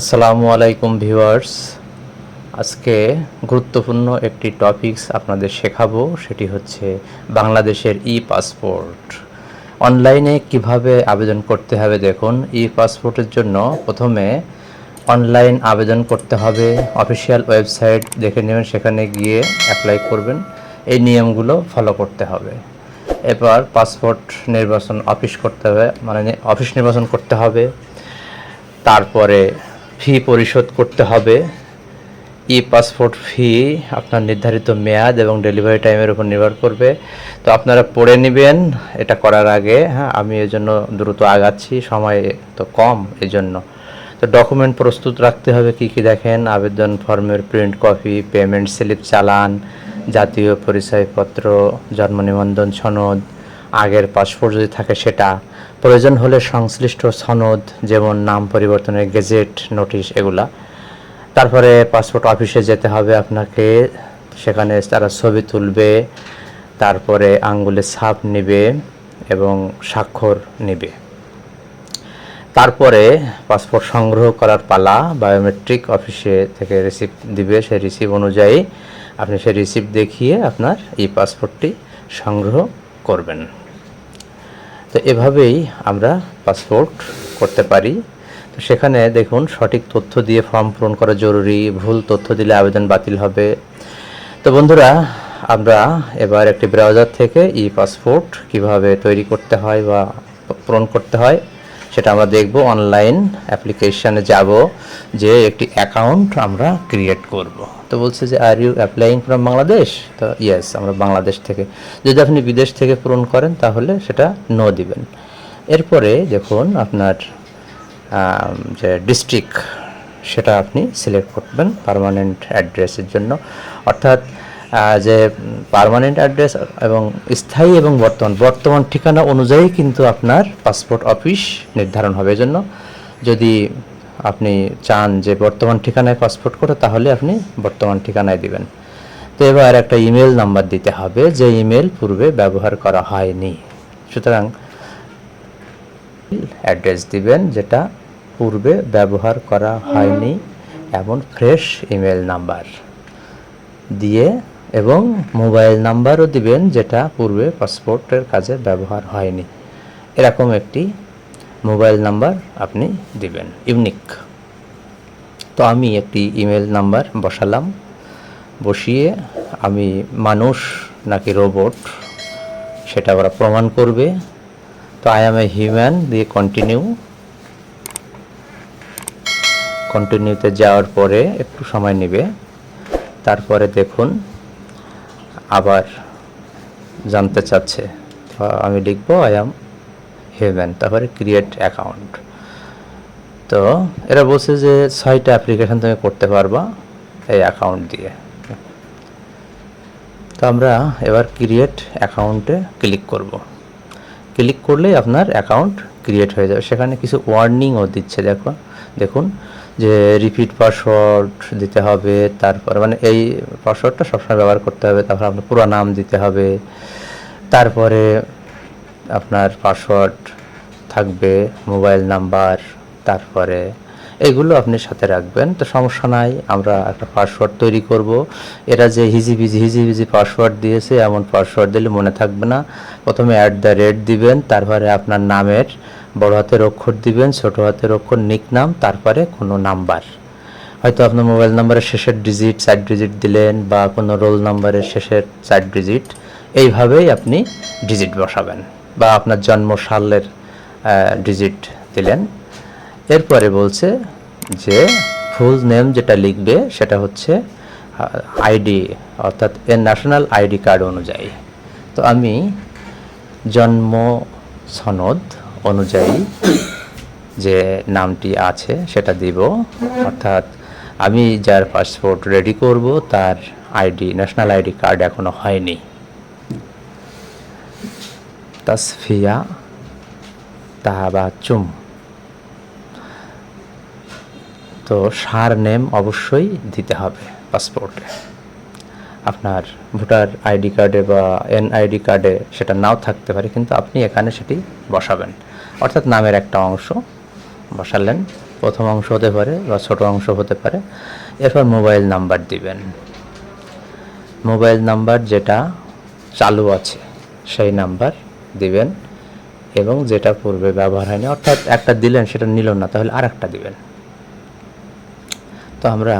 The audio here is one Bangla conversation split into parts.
আসসালামু আলাইকুম ভিউয়ার্স। আজকে গুরুত্বপূর্ণ একটি টপিকস আপনাদের শেখাবো, সেটি হচ্ছে বাংলাদেশের ই পাসপোর্ট অনলাইনে কীভাবে আবেদন করতে হবে দেখুন ই পাসপোর্টের জন্য প্রথমে অনলাইন আবেদন করতে হবে, অফিসিয়াল ওয়েবসাইট দেখে নেবেন, সেখানে গিয়ে অ্যাপ্লাই করবেন, এই নিয়মগুলো ফলো করতে হবে। এবার পাসপোর্ট নির্বাচন অফিস করতে হবে মানে অফিস নির্বাচন করতে হবে, তারপরে ফি পরিশোধ করতে হবে। ই পাসপোর্ট ফি আপনার নির্ধারিত মেয়াদ এবং ডেলিভারি টাইমের উপর নির্ভর করবে। তো আপনারা পড়ে নেবেন, এটা করার আগে হ্যাঁ আমি এর জন্য দ্রুত আগাচ্ছি, সময় তো কম এই জন্য তো ডকুমেন্ট প্রস্তুত রাখতে হবে, কি কি দেখেন, আবেদন ফর্মের প্রিন্ট কপি, পেমেন্ট স্লিপ চালান, জাতীয় পরিচয়পত্র, জন্ম নিবন্ধন সনদ, আগের পাসপোর্ট যদি থাকে সেটা। প্রয়োজন হলে সংশ্লিষ্ট সনদ, যেমন নাম পরিবর্তনের গেজেট, নোটিশ, এগুলা। তারপরে পাসপোর্ট অফিসে যেতে হবে আপনাকে। সেখানে তারা ছবি তুলবে, তারপরে আঙ্গুলে ছাপ নেবে এবং স্বাক্ষর নেবে। তারপরে পাসপোর্ট সংগ্রহ করার পালা বায়োমেট্রিক অফিসে থেকে রিসিপ্ট দিবে। সেই রিসিভ অনুযায়ী আপনি সেই রিসিভ দেখিয়ে আপনার এই পাসপোর্টটি সংগ্রহ করবেন। তো এভাবেই আমরা পাসপোর্ট করতে পারি। তো সেখানে দেখুন, সঠিক তথ্য দিয়ে ফর্ম পূরণ করা জরুরি, ভুল তথ্য দিলে আবেদন বাতিল হবে। তো বন্ধুরা, আমরা এবার একটি ব্রাউজার থেকে ই পাসপোর্ট কীভাবে তৈরি করতে হয় বা পূরণ করতে হয়, সেটা আমরা দেখব। অনলাইন অ্যাপ্লিকেশানে যাব, যে একটি অ্যাকাউন্ট আমরা ক্রিয়েট করব। তো বলছে যে are you applying from Bangladesh তো ইয়েস আমরা বাংলাদেশ থেকে। যদি আপনি বিদেশ থেকে পূরণ করেন, তাহলে সেটা নো দিবেন। এরপরে দেখুন আপনার যে ডিস্ট্রিক্ট সেটা আপনি সিলেক্ট করবেন পারমানেন্ট অ্যাড্রেসের জন্য। অর্থাৎ যে পার্মানেন্ট অ্যাড্রেস এবং স্থায়ী এবং বর্তমান বর্তমান ঠিকানা অনুযায়ী কিন্তু আপনার পাসপোর্ট অফিস নির্ধারণ হবে জন্য যদি আপনি চান যে বর্তমান ঠিকানায় পাসপোর্ট করে, তাহলে আপনি বর্তমান ঠিকানায় দিবেন। তো এবার একটা ইমেল নাম্বার দিতে হবে, যে ইমেল পূর্বে ব্যবহার করা হয়নি। সুতরাং অ্যাড্রেস দিবেন, যেটা পূর্বে ব্যবহার করা হয়নি, এমন ফ্রেশ ইমেল নাম্বার দিয়ে এবং মোবাইল নাম্বারও দিবেন, যেটা পূর্বে পাসপোর্টের কাজে ব্যবহার হয়নি। এরকম একটি মোবাইল নাম্বার আপনি দিবেন ইউনিক তো আমি একটি ইমেল নাম্বার বসালাম। বসিয়ে আমি মানুষ নাকি রোবট সেটা ওরা প্রমাণ করবে। তো আই এম এ হিউম্যান দিয়ে কন্টিনিউ কন্টিনিউতে যাওয়ার পরে একটু সময় নেবে। তারপরে দেখুন, আবার জানতে চাচ্ছে। তো আমি লিখব আই এম হিউম্যান তারপরে ক্রিয়েট অ্যাকাউন্ট। তো এরা বলছে যে ছয়টা অ্যাপ্লিকেশন তুমি করতে পারবা এই অ্যাকাউন্ট দিয়ে। তো আমরা এবার ক্রিয়েট অ্যাকাউন্টে ক্লিক করব। ক্লিক করলেই আপনার অ্যাকাউন্ট ক্রিয়েট হয়ে যাবে। সেখানে কিছু ওয়ার্নিংও দিচ্ছে, দেখো, দেখুন, যে রিপিট পাসওয়ার্ড দিতে হবে, তারপর মানে এই পাসওয়ার্ডটা সবসময় ব্যবহার করতে হবে, তারপর আপনার পুরো নাম দিতে হবে, তারপরে আপনার পাসওয়ার্ড থাকবে মোবাইল নাম্বার তারপরে এগুলো আপনি সাথে রাখবেন। তো সমস্যা নাই, আমরা একটা পাসওয়ার্ড তৈরি করব। এরা যে হিজিবিজি হিজিবিজি পাসওয়ার্ড দিয়েছে, এমন পাসওয়ার্ড দিলে মনে থাকবে না। প্রথমে অ্যাট দ্য রেট দিবেন, তারপরে আপনার নামের বড় হাতের অক্ষর দিবেন, ছোট হাতের অক্ষর নিক নাম তারপরে কোনো নাম্বার হয়তো আপনার মোবাইল নাম্বারের শেষের ডিজিট চার ডিজিট দিলেন, বা কোনো রোল নাম্বারের শেষের চার ডিজিট এইভাবেই আপনি ডিজিট বসাবেন। বা আপনার জন্ম সালের ডিজিট দিলেন। এরপরে বলছে যে ফুল নেম যেটা লিখবে সেটা হচ্ছে আইডি অর্থাৎ এর ন্যাশনাল আইডি কার্ড অনুযায়ী। তো আমি জন্ম সনদ অনুযায়ী যে নামটি আছে সেটা দিব, অর্থাৎ আমি যার পাসপোর্ট রেডি করব, তার আইডি ন্যাশনাল আইডি কার্ড এখনও হয়নি। তাসফিয়া তাহাবাচুম তো সার নেম অবশ্যই দিতে হবে পাসপোর্টে। আপনার ভোটার আইডি কার্ডে বা এনআইডি কার্ডে সেটা নাও থাকতে পারে, কিন্তু আপনি এখানে সেটি বসাবেন। অর্থাৎ নামের একটা অংশ বসালেন, প্রথম অংশ হতে পারে বা ছোট অংশ হতে পারে, এরপর মোবাইল নাম্বার দিবেন। মোবাইল নাম্বার যেটা চালু আছে, সেই নাম্বার দিবেন এবং যেটা পূর্বে ব্যবহার হয়নি, অর্থাৎ একটা দিলেন, সেটা নিল না, তাহলে আর একটা দিবেন। তো আমরা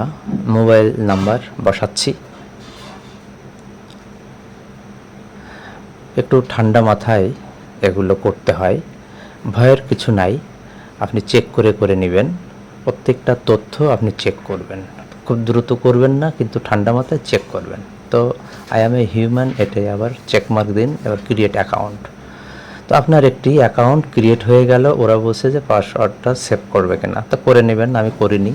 মোবাইল নাম্বার বসাচ্ছি। একটু ঠান্ডা মাথায় এগুলো করতে হয়, ভয়ের কিছু নাই, আপনি চেক করে করে নেবেন, প্রত্যেকটা তথ্য আপনি চেক করবেন। খুব দ্রুত করবেন না, কিন্তু ঠান্ডা মাথায় চেক করবেন। তো আই এম এ হিউম্যান এটাই আবার চেক মার্ক দিন, এবার ক্রিয়েট অ্যাকাউন্ট তো আপনার একটি অ্যাকাউন্ট ক্রিয়েট হয়ে গেল, ওরা বলছে যে পাসওয়ার্ডটা সেভ করবে কিনা। তো করে নেবেন, আমি করিনি।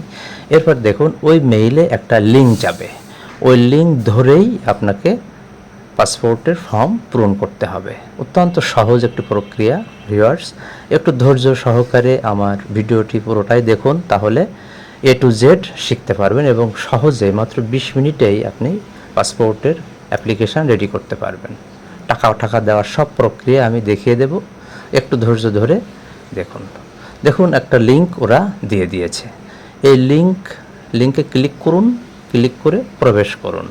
এরপর দেখুন, ওই মেইলে একটা লিঙ্ক যাবে। ওই লিঙ্ক ধরেই আপনাকে পাসপোর্টের ফর্ম পূরণ করতে হবে। অত্যন্ত সহজ একটি প্রক্রিয়া ভিউয়ার্স একটু ধৈর্য সহকারে আমার ভিডিওটি পুরোটাই দেখুন, তাহলে এ টু জেড শিখতে পারবেন এবং সহজে মাত্র বিশ মিনিটেই আপনি পাসপোর্টের অ্যাপ্লিকেশান রেডি করতে পারবেন। টাকা টাকা দেওয়ার সব প্রক্রিয়া আমি দেখিয়ে দেব। একটু ধৈর্য ধরে দেখুন। দেখুন, একটা লিঙ্ক ওরা দিয়ে দিয়েছে। এই লিঙ্ক লিঙ্কে ক্লিক করুন ক্লিক করে প্রবেশ করুন।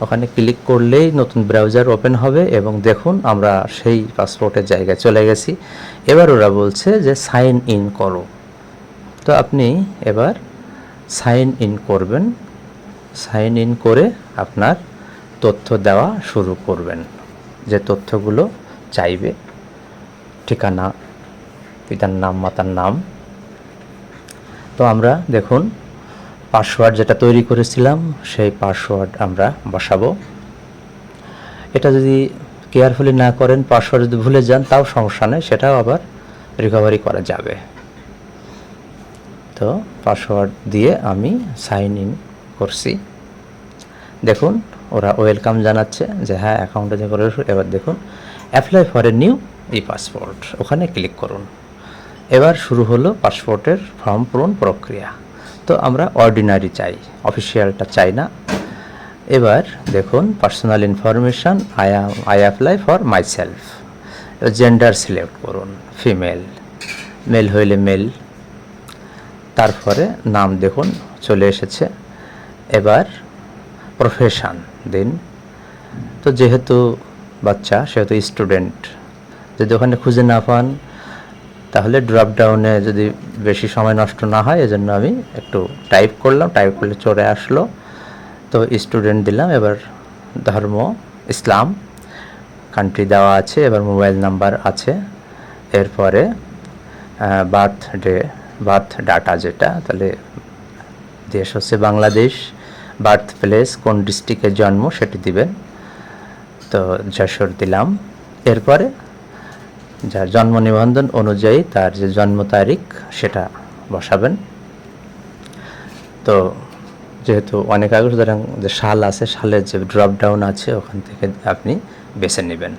ওখানে ক্লিক করলেই নতুন ব্রাউজার ওপেন হবে এবং দেখুন, আমরা সেই পাসপোর্টের জায়গায় চলে গেছি। এবার ওরা বলছে যে সাইন ইন করো। তো আপনি এবার সাইন ইন করবেন। সাইন ইন করে আপনার তথ্য দেওয়া শুরু করবেন। যে তথ্যগুলো চাইবে। ঠিকানা, পিতার নাম, মাতার নাম। তো আমরা দেখুন পাসওয়ার্ড যেটা তৈরি করেছিলাম, সেই পাসওয়ার্ড আমরা বসাবো। এটা যদি কেয়ারফুলি না করেন পাসওয়ার্ড যদি ভুলে যান, তাও সমস্যা নেই, সেটাও আবার রিকভারি করা যাবে। তো পাসওয়ার্ড দিয়ে আমি সাইন ইন করছি। দেখুন ওরা ওয়েলকাম জানাচ্ছে যে হ্যাঁ অ্যাকাউন্টে যে করে এবার দেখুন apply for a new e passport ওখানে ক্লিক করুন। এবার শুরু হলো পাসপোর্টের ফর্ম পূরণ প্রক্রিয়া। তো আমরা অর্ডিনারি চাই অফিসিয়ালটা চাই না। এবার দেখুন personal information I I apply for my self gender select করুন ফিমেল মেল হইলে মেল তারপরে নাম দেখুন, চলে এসেছে। এবার প্রফেশান দিন। তো যেহেতু বাচ্চা, সেহেতু স্টুডেন্ট যদি ওখানে খুঁজে না পান, তাহলে ড্রপ ডাউনে যদি বেশি সময় নষ্ট না হয়, এজন্য আমি একটু টাইপ করলাম টাইপ করলে চলে আসলো। তো স্টুডেন্ট দিলাম, এবার ধর্ম, ইসলাম কান্ট্রি দেওয়া আছে, এবার মোবাইল নাম্বার আছে। এরপরে বার্থ ডে বার্থ ডাটা যেটা, তাহলে দেশ হচ্ছে বাংলাদেশ। বার্থ প্লেস, কোন ডিস্ট্রিক্টে জন্ম সেটি দিবেন। তো যশোর দিলাম। এরপরে যার জন্ম নিবন্ধন অনুযায়ী তার যে জন্ম তারিখ সেটা বসাবেন। তো যেহেতু অনেক আগে সুতরাং যে সাল আছে সালের যে ড্রপ ডাউন আছে, ওখান থেকে আপনি বেছে নেবেন।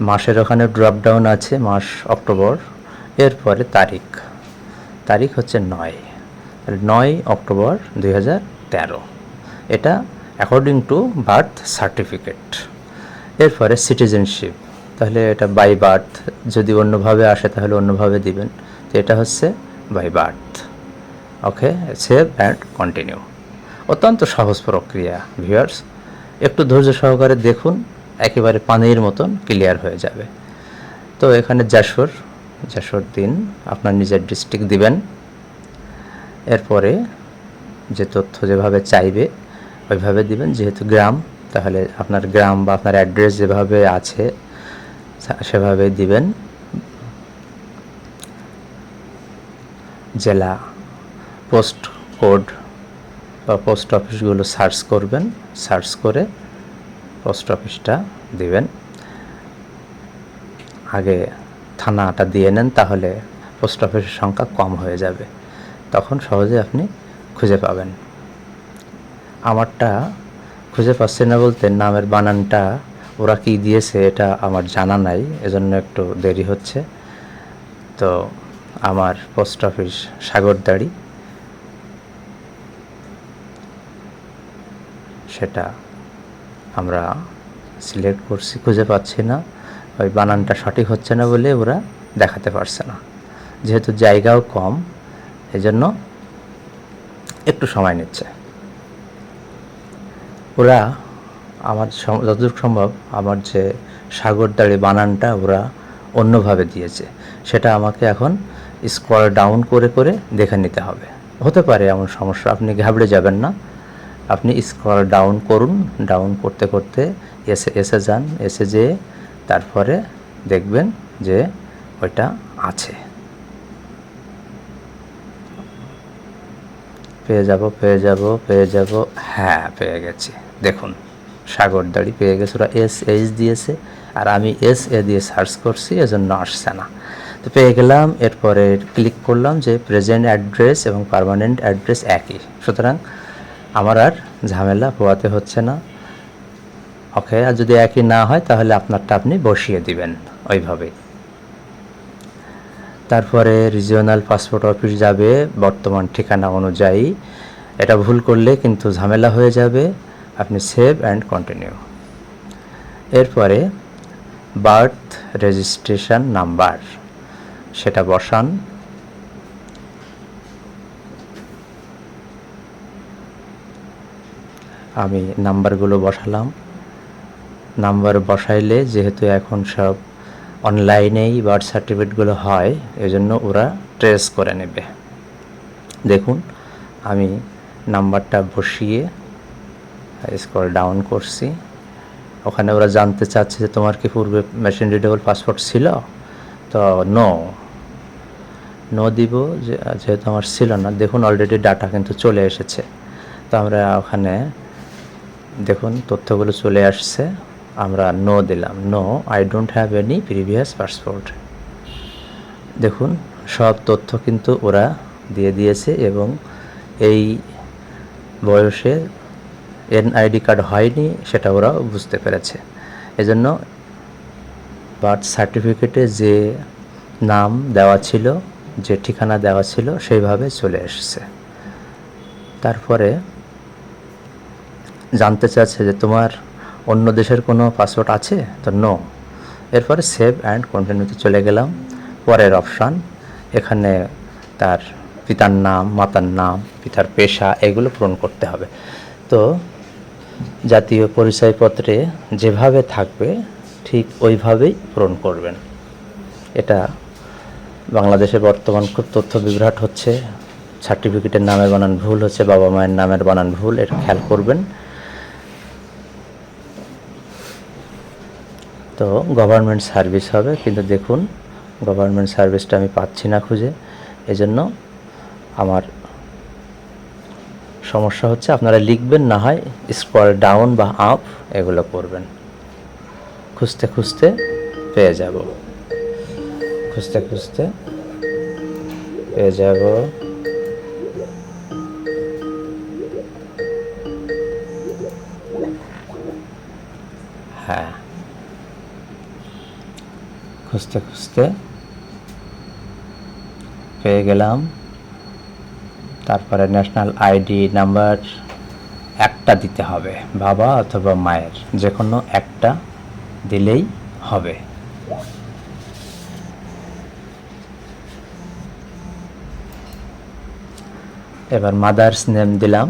মাসের ওখানে ড্রপ ডাউন আছে, মাস অক্টোবর। এরপরে তারিখ। তারিখ হচ্ছে নয়। নয় অক্টোবর দুই হাজার তেরো। এটা অ্যাকর্ডিং টু বার্থ সার্টিফিকেট এরপরে সিটিজেনশিপ তাহলে এটা বাই বার্থ যদি অন্যভাবে আসে তাহলে অন্যভাবে দিবেন। তো এটা হচ্ছে by birth okay save and continue অত্যন্ত সহজ প্রক্রিয়া ভিউয়ার্স একটু ধৈর্য সহকারে দেখুন, একেবারে পানির মতন ক্লিয়ার হয়ে যাবে। তো এখানে যশোর যশোর দিন, আপনার নিজের ডিস্ট্রিক্ট দিবেন। এরপরে যে তথ্য যেভাবে চাইবে ওইভাবে দিবেন, যেহেতু গ্রাম, তাহলে আপনার গ্রাম বা আপনার অ্যাড্রেস যেভাবে আছে, সেভাবে দিবেন। জেলা পোস্ট কোড বা পোস্ট অফিসগুলো সার্চ করবেন, সার্চ করে পোস্ট অফিসটা দিবেন। আগে থানাটা দিয়ে নেন, তাহলে পোস্ট অফিসের সংখ্যা কম হয়ে যাবে। তখন সহজে আপনি খুঁজে পাবেন। আমারটা খুঁজে পাচ্ছি না বলতে নামের বানানটা ওরা কি দিয়েছে এটা আমার জানা নাই, এজন্য একটু দেরি হচ্ছে। তো আমার পোস্ট অফিস সাগরদাড়ি। সেটা আমরা সিলেক্ট করছি, খুঁজে পাচ্ছি না। ওই বানানটা সঠিক হচ্ছে না বলে ওরা দেখাতে পারছে না। যেহেতু জায়গাও কম, এজন্য একটু সময় নিচ্ছে। ওরা আমার যতদূর সম্ভব আমার যে সাগরদাড়ি বানানটা ওরা অন্যভাবে দিয়েছে। সেটা আমাকে এখন স্কোয়ার ডাউন করে করে দেখে নিতে হবে। হতে পারে এমন সমস্যা, আপনি ঘাবড়ে যাবেন না। আপনি স্কোয়ার ডাউন করুন, ডাউন করতে করতে এসে এসে যান, এসে যেয়ে তারপরে দেখবেন যে ওইটা আছে। পেয়ে যাব পেয়ে যাব পেয়ে যাব। হ্যাঁ পেয়ে গেছি। দেখুন, সাগর দাড়ি পেয়ে গেছে, ওরা এস এইচ দিয়েছে, আর আমি এস এ দিয়ে সার্চ করছি, এজন্য আসছে না। তো পেয়ে গেলাম, এরপরে ক্লিক করলাম যে প্রেজেন্ট অ্যাড্রেস এবং পারমানেন্ট অ্যাড্রেস একই। সুতরাং আমার আর ঝামেলা পোয়াতে হচ্ছে না। ওকে আর যদি একই না হয়, তাহলে আপনারটা আপনি বসিয়ে দিবেন, ওইভাবেই। তারপরে রিজিওনাল পাসপোর্ট অফিস যাবে, বর্তমান ঠিকানা অনুযায়ী। এটা ভুল করলে কিন্তু ঝামেলা হয়ে যাবে। আপনি সেভ অ্যান্ড কন্টিনিউ এরপরে বার্থ রেজিস্ট্রেশন নাম্বার সেটা বসান। আমি নাম্বারগুলো বসালাম। নাম্বার বসাইলে যেহেতু এখন সব অনলাইনেই বার্থ সার্টিফিকেটগুলো হয়, এজন্য ওরা ট্রেস করে নেবে। দেখুন, আমি নাম্বারটা বসিয়ে স্কল ডাউন করছি। ওখানে ওরা জানতে চাচ্ছে যে তোমার কি পূর্বে মেশিন রিডেবল পাসপোর্ট ছিল? তো নো নো দিব যেহেতু আমার ছিল না। দেখুন অলরেডি ডাটা কিন্তু চলে এসেছে। তো আমরা ওখানে, দেখুন, তথ্যগুলো চলে আসছে। আমরা নো দিলাম। No I don't have any previous passport দেখুন, সব তথ্য কিন্তু ওরা দিয়ে দিয়েছে এবং এই বয়সে এনআইডি কার্ড হয়নি, সেটা ওরা বুঝতে পেরেছে। এজন্য বার্থ সার্টিফিকেটে যে নাম দেওয়া ছিল, যে ঠিকানা দেওয়া ছিল, সেইভাবে চলে এসেছে। তারপরে জানতে চাচ্ছে যে তোমার অন্য দেশের কোনো পাসপোর্ট আছে? তো নো এরপরে সেভ অ্যান্ড কন্টিনিউতে চলে গেলাম। পরের অপশান এখানে তার পিতার নাম, মাতার নাম, পিতার পেশা এগুলো পূরণ করতে হবে। তো জাতীয় পরিচয়পত্রে যেভাবে থাকবে, ঠিক ওইভাবেই পূরণ করবেন। এটা বাংলাদেশে বর্তমান খুব তথ্য বিভ্রাট হচ্ছে। সার্টিফিকেটের নামের বানান ভুল হচ্ছে, বাবা মায়ের নামের বানান ভুল এটা খেয়াল করবেন। তো গভর্নমেন্ট সার্ভিস হবে, কিন্তু দেখুন গভর্নমেন্ট সার্ভিসটা আমি পাচ্ছি না খুঁজে। এজন্য আমার সমস্যা হচ্ছে আপনারা লিখবেন, না হয় স্কোয়ার ডাউন বা আপ এগুলো করবেন। খুঁজতে খুঁজতে পেয়ে যাব। খুঁজতে খুঁজতে পেয়ে যাব। খুঁজতে খুঁজতে পেয়ে গেলাম। তারপরে ন্যাশনাল আইডি নাম্বার একটা দিতে হবে, বাবা অথবা মায়ের যে কোনো একটা দিলেই হবে। এবার মাদার্স নেম দিলাম।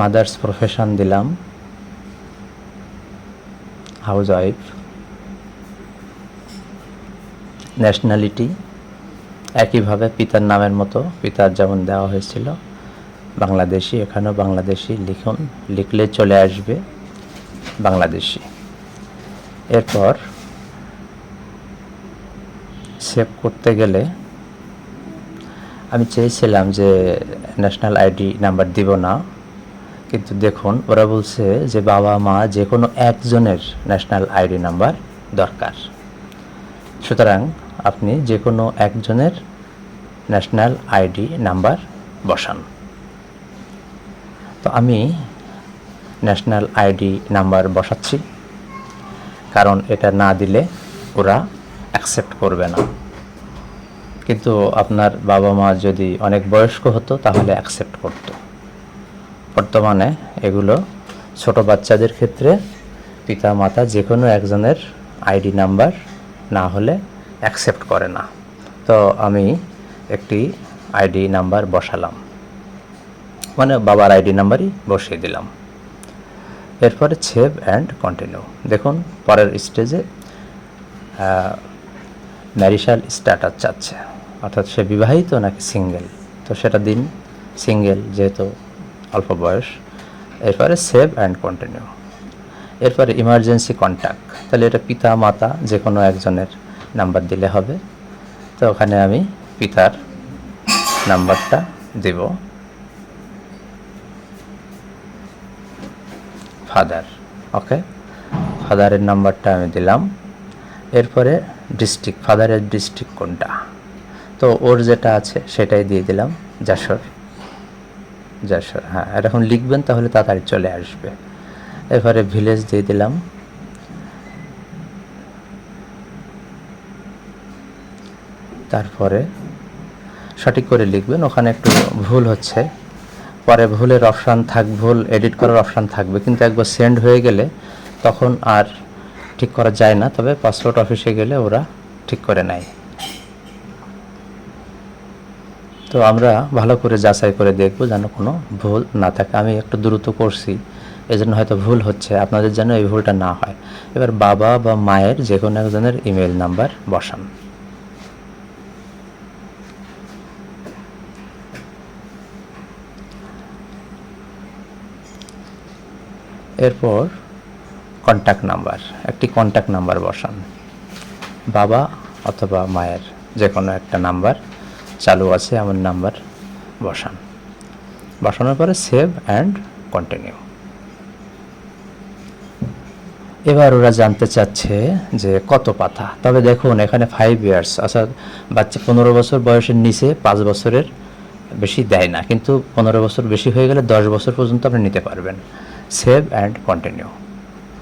মাদার্স প্রফেশন দিলাম। Housewife nationality. একইভাবে পিতার নামের মতো পিতার যেমন দেওয়া হয়েছিল। বাংলাদেশি, এখানেও বাংলাদেশি লিখুন, লিখলে চলে আসবে বাংলাদেশি। এরপর সেভ করতে গেলে আমি চেয়েছিলাম যে ন্যাশনাল আইডি নাম্বার দিব না। কিন্তু দেখুন, ওরা বলছে যে বাবা মা যে কোনো একজনের ন্যাশনাল আইডি নাম্বার দরকার। সুতরাং আপনি যে কোনো একজনের ন্যাশনাল আইডি নাম্বার বসান। তো আমি ন্যাশনাল আইডি নাম্বার বসাচ্ছি, কারণ এটা না দিলে ওরা অ্যাকসেপ্ট করবে না। কিন্তু আপনার বাবা মা যদি অনেক বয়স্ক হতো, তাহলে অ্যাকসেপ্ট করতো। বর্তমানে এগুলো ছোট বাচ্চাদের ক্ষেত্রে পিতা মাতা যে কোনো একজনের আইডি নাম্বার না হলে অ্যাকসেপ্ট করে না। তো আমি একটি আইডি নাম্বার বসালাম। মানে বাবার আইডি নাম্বারই বসিয়ে দিলাম। এরপরে সেভ অ্যান্ড কন্টিনিউ। দেখুন, পরের স্টেজে ম্যারিশাল স্ট্যাটাস চাচ্ছে। অর্থাৎ সে বিবাহিত নাকি সিঙ্গেল? তো সেটা দিন, সিঙ্গেল যেহেতু অল্প বয়স, এরপরে সেভ অ্যান্ড কন্টিনিউ এরপরে ইমার্জেন্সি কন্ট্যাক্ট তাহলে এটা পিতা, মাতা যে কোনো একজনের নাম্বার দিলে হবে। তো ওখানে আমি পিতার নাম্বারটা দেব। ফাদার ওকে ফাদারের নাম্বারটা আমি দিলাম। এরপরে ডিস্ট্রিক্ট ফাদারের ডিস্ট্রিক্ট কোনটা? তো ওর যেটা আছে সেটাই দিয়ে দিলাম, যশোর। যশোর হ্যাঁ এরকম লিখবেন তাহলে তাড়াতাড়ি চলে আসবে। এবারে ভিলেজ দিয়ে দিলাম। তারপরে সঠিক করে লিখবেন, ওখানে একটু ভুল হচ্ছে। পরে ভুলের অপশান থাক, ভুল এডিট করার অপশান থাকবে, কিন্তু একবার সেন্ড হয়ে গেলে তখন আর ঠিক করা যায় না, তবে পাসপোর্ট অফিসে গেলে ওরা ঠিক করে নেয়। তো আমরা ভালো করে যাচাই করে দেখব যেন কোনো ভুল না থাকে। আমি একটু দ্রুত করছি, এজন্য হয়তো ভুল হচ্ছে, আপনাদের যেন এই ভুলটা না হয়। এবার বাবা বা মায়ের যে কোনো একজনের ইমেল নাম্বার বসান। এরপর কন্ট্যাক্ট নাম্বার একটি কন্ট্যাক্ট নাম্বার বসান। বাবা অথবা মায়ের যে কোনো একটা নাম্বার চালু আছে এমন নাম্বার বসান। বসানোর পরে সেভ অ্যান্ড কন্টিনিউ। এবার ওরা জানতে চাচ্ছে যে কত পাতা। তবে দেখুন, এখানে ফাইভ ইয়ার্স অর্থাৎ বাচ্চা পনেরো বছর বয়সের নিচে পাঁচ বছরের বেশি দেয় না। কিন্তু পনেরো বছর বেশি হয়ে গেলে দশ বছর পর্যন্ত আপনি নিতে পারবেন। Save and continue.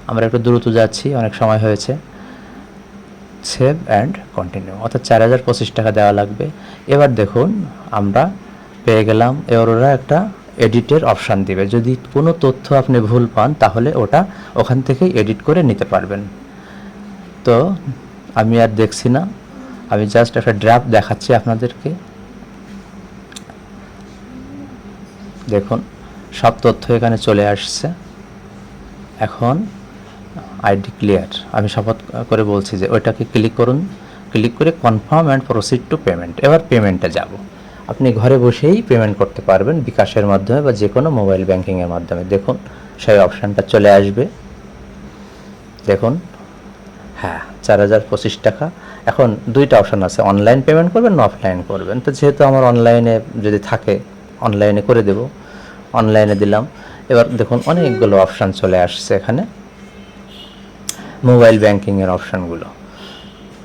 আমরা একটু দ্রুত যাচ্ছি, অনেক সময় হয়েছে। সেভ অ্যান্ড কন্টিনিউ, অর্থাৎ চার হাজার পঁচিশ টাকা দেওয়া লাগবে। এবার দেখুন, আমরা পেয়ে গেলাম এবার ওরা একটা এডিটের অপশান দিবে। যদি কোনো তথ্য আপনি ভুল পান, তাহলে ওটা ওখান থেকেই এডিট করে নিতে পারবেন। তো, আমি আর দেখছি না। আমি জাস্ট একটা ড্রাফট দেখাচ্ছি আপনাদেরকে। দেখুন, সব তথ্য এখানে চলে আসছে। এখন আইডি ক্লিয়ার আমি শপথ করে বলছি যে ওইটাকে ক্লিক করুন ক্লিক করে confirm and proceed to payment এবার পেমেন্টে যাব। আপনি ঘরে বসেই পেমেন্ট করতে পারবেন বিকাশের মাধ্যমে বা যে কোনো মোবাইল ব্যাংকিংয়ের মাধ্যমে। দেখুন, সেই অপশানটা চলে আসবে। দেখুন হ্যাঁ চার হাজার পঁচিশ টাকা। এখন দুইটা অপশান আছে অনলাইন পেমেন্ট করবেন না অফলাইন করবেন। তো যেহেতু আমার অনলাইনে যদি থাকে অনলাইনে করে দেব। অনলাইনে দিলাম। এবার দেখুন, অনেকগুলো অপশান চলে আসছে এখানে। মোবাইল ব্যাংকিংয়ের অপশানগুলো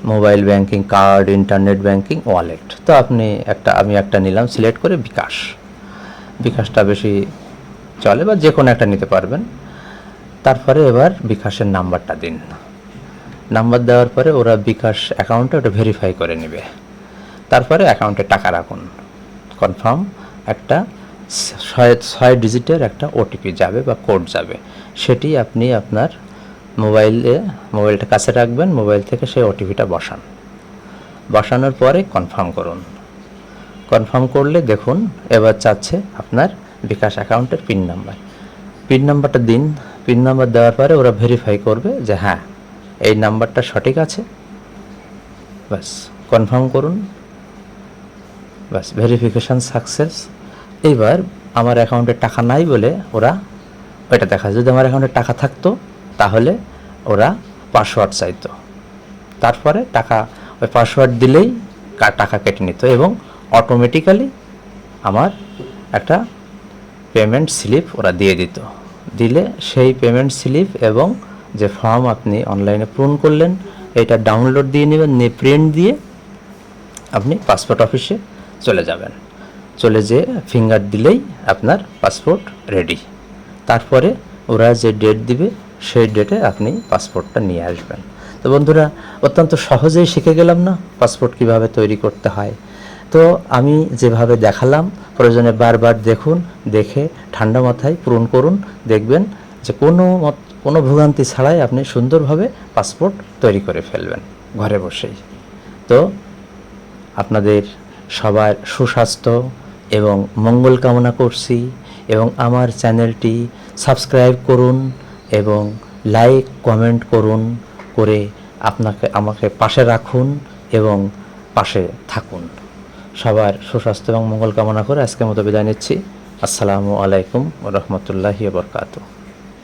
mobile banking, card, internet banking wallet তো আপনি একটা, আমি একটা নিলাম সিলেক্ট করে বিকাশ। বিকাশটা বেশি চলে বা যে কোনো একটা নিতে পারবেন। তারপরে এবার বিকাশের নাম্বারটা দিন। নাম্বার দেওয়ার পরে ওরা বিকাশ অ্যাকাউন্টে ওটা ভেরিফাই করে নেবে। তারপরে অ্যাকাউন্টে টাকা রাখুন। কনফার্ম একটা ছয় ছয় ডিজিটের একটা ওটিপি যাবে বা কোড যাবে। সেটি আপনি আপনার মোবাইলে, মোবাইলটা কাছে রাখবেন, মোবাইল থেকে সেই ওটিপিটা বসান। বসানোর পরে কনফার্ম করুন। কনফার্ম করলে দেখুন, এবার চাচ্ছে আপনার বিকাশ অ্যাকাউন্টের পিন নাম্বার পিন নাম্বারটা দিন। পিন নাম্বার দেওয়ার পরে ওরা ভেরিফাই করবে যে হ্যাঁ এই নাম্বারটা সঠিক আছে। ব্যাস কনফার্ম করুন। ব্যাস ভেরিফিকেশান সাকসেস এইবার আমার অ্যাকাউন্টে টাকা নাই বলে ওরা ওইটা দেখা যদি আমার অ্যাকাউন্টে টাকা থাকতো তাহলে ওরা পাসওয়ার্ড চাইতো। তারপরে টাকা, ওই পাসওয়ার্ড দিলেই টাকা কেটে নিত এবং অটোমেটিক্যালি আমার একটা পেমেন্ট স্লিপ ওরা দিয়ে দিত। দিলে সেই পেমেন্ট স্লিপ এবং যে ফর্ম আপনি অনলাইনে পূরণ করলেন, এটা ডাউনলোড দিয়ে নেবেন, নিয়ে প্রিন্ট দিয়ে আপনি পাসপোর্ট অফিসে চলে যাবেন। চলে যেয়ে ফিঙ্গার দিলেই আপনার পাসপোর্ট রেডি তারপরে ওরা যে ডেট দিবে সেই ডেটে আপনি পাসপোর্টটা নিয়ে আসবেন। তো বন্ধুরা, অত্যন্ত সহজেই শিখে গেলাম না পাসপোর্ট কীভাবে তৈরি করতে হয়। তো আমি যেভাবে দেখালাম, প্রয়োজনে বারবার দেখুন, দেখে ঠান্ডা মাথায় পূরণ করুন, দেখবেন যে কোনো কোনো ভোগান্তি ছাড়াই আপনি সুন্দরভাবে পাসপোর্ট তৈরি করে ফেলবেন ঘরে বসেই। তো আপনাদের সবার সুস্বাস্থ্য এবং মঙ্গল কামনা করছি এবং আমার চ্যানেলটি সাবস্ক্রাইব করুন এবং লাইক কমেন্ট করুন, করে আপনাকে, আমাকে পাশে রাখুন এবং পাশে থাকুন। সবার সুস্বাস্থ্য এবং মঙ্গল কামনা করে আজকের মতো বিদায় নিচ্ছি। আসসালামু আলাইকুম রহমতুল্লাহি বরকাতু